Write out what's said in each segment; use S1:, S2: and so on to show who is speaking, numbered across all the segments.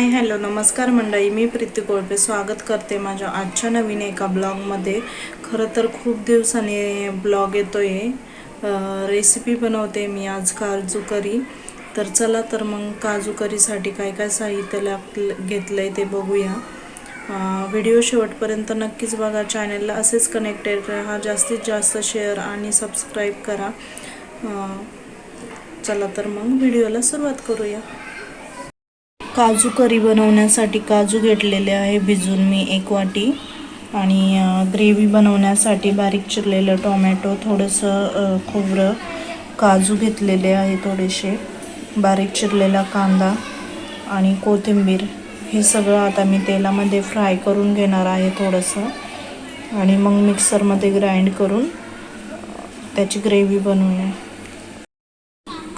S1: Hi hello नमस्कार मंडळी. मी प्रीती कोळपे स्वागत करते माझ्या आजच्या नवीन एका ब्लॉगमध्ये. खरं तर खूप दिवसांनी ब्लॉग येतो आहे रेसिपी बनवते मी आज काजू करी. तर चला तर मग काजू करीसाठी काय काय साहित्य लाग घेतलं आहे ते बघूया. व्हिडिओ शेवटपर्यंत नक्कीच बघा. चॅनलला असेच कनेक्टेड राहा. जास्तीत जास्त शेअर आणि सबस्क्राईब करा. चला तर मग व्हिडिओला सुरुवात करूया. काजू करी बनवण्यासाठी काजू घेतलेले आहे. भिजून मी एक वाटी. आणि ग्रेव्ही बनवण्यासाठी बारीक चिरलेलं टोमॅटो थोडंसं खोबरं काजू घेतलेले आहे थोडेसे. बारीक चिरलेला कांदा आणि कोथिंबीर. हे सगळं आता मी तेलामध्ये फ्राय करून घेणार आहे थोडंसं. आणि मग मिक्सरमध्ये ग्राइंड करून त्याची ग्रेव्ही बनवूया.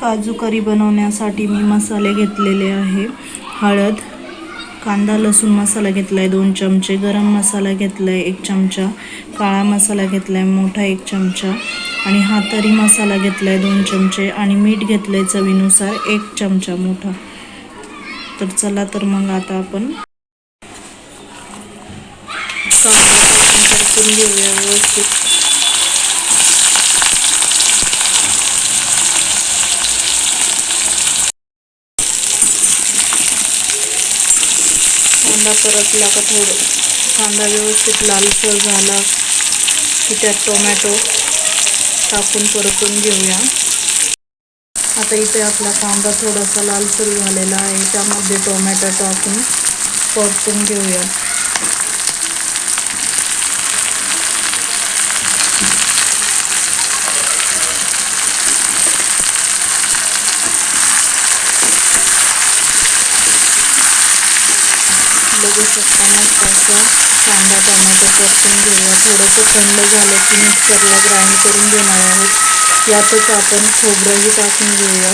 S1: काजू करी बनवण्यासाठी मी मसाले घेतलेले आहे. हळद कांदा लसूण मसाला घेतला आहे दोन चमचे गरम मसाला घेतला आहे एक चमचा काळा मसाला घेतला आहे मोठा एक चमचा आणि हातारी मसाला घेतला आहे दोन चमचे आणि मीठ घेतलं आहे चवीनुसार एक चमचा मोठा. तर चला तर मग आता आपण कांदा घेऊया व्यवस्थित. कांदा परतला का थोडं? कांदा व्यवस्थित लालसर झाला की त्यात टोमॅटो टाकून परतून घेऊया. आता इथे आपला कांदा थोडासा लालसर झालेला आहे. त्यामध्ये टोमॅटो टाकून परतून घेऊया. बघू शकता मस्त कांदा टोमॅटो परतून घेऊया थोडंसं थंड झालं की मिक्सरला ग्राइंड करून घेणार आहोत यातच आपण खोबरंही टाकून घेऊया.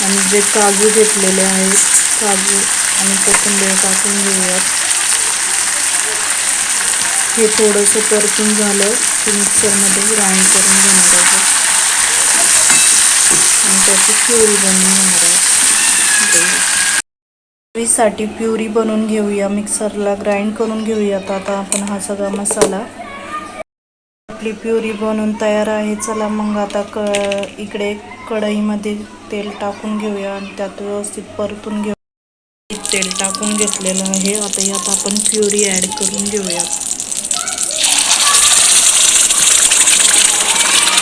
S1: आणि जे काजू घेतलेले आहेत काजू आणि कोथिंबीर टाकून घेऊयात हे थोडंसं परतून झालं की मिक्सरमध्ये ग्राइंड करून घेणार आहोत आणि त्याची प्युरी बनवून घेणार आहोत साठी प्युरी बनवून घेऊया मिक्सरला ग्राइंड करून घेऊया. आता आपण हा सगळा मसाला आपली प्युरी बनवून तयार आहे. चला मग आता क इकडे कढईमध्ये तेल टाकून घेऊया आणि त्यात व्यवस्थित परतून घेऊ. तेल टाकून घेतलेलं आहे. आता यात आपण प्युरी ॲड करून घेऊया.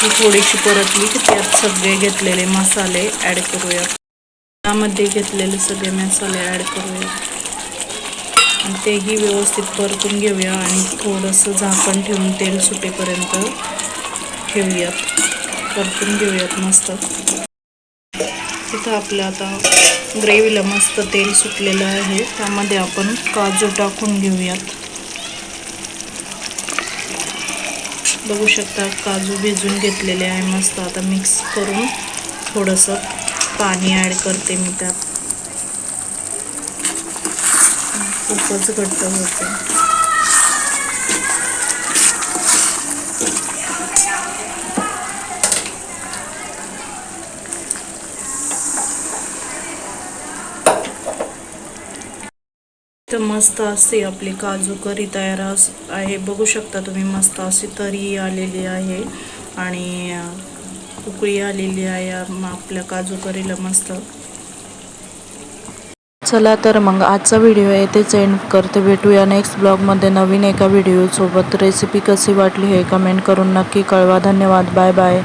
S1: ही थोडीशी परतली की त्यात सगळे घेतलेले मसाले ॲड करूया त्यामध्ये घेतलेले सगळे मसाले ॲड करूया. आणि तेही व्यवस्थित परतून घेऊया आणि थोडंसं झाकण ठेवून तेल सुटेपर्यंत ठेवूयात. परतून घेऊयात मस्त. तिथं आपलं आता ग्रेव्हीला मस्त तेल सुटलेलं आहे. त्यामध्ये आपण काजू टाकून घेऊयात. बघू शकता काजू भिजून घेतलेले आहे मस्त. आता मिक्स करून थोडंसं पाणी ॲड करते मी त्यात. खूपच घट्ट होते. तर मस्त असे आपली काजू करी तयार अस- आहे. बघू शकता तुम्ही मस्त अशी तरी आलेली आहे. आणि उकळी आलेली आहे आपल्या काजू करीला मस्त. चला तर मग आजचा व्हिडिओ येथेच एंड करते. भेटूया नेक्स्ट ब्लॉगमध्ये नवीन एका व्हिडिओसोबत रेसिपी कशी वाटली हे कमेंट करून नक्की कळवा. धन्यवाद. Bye bye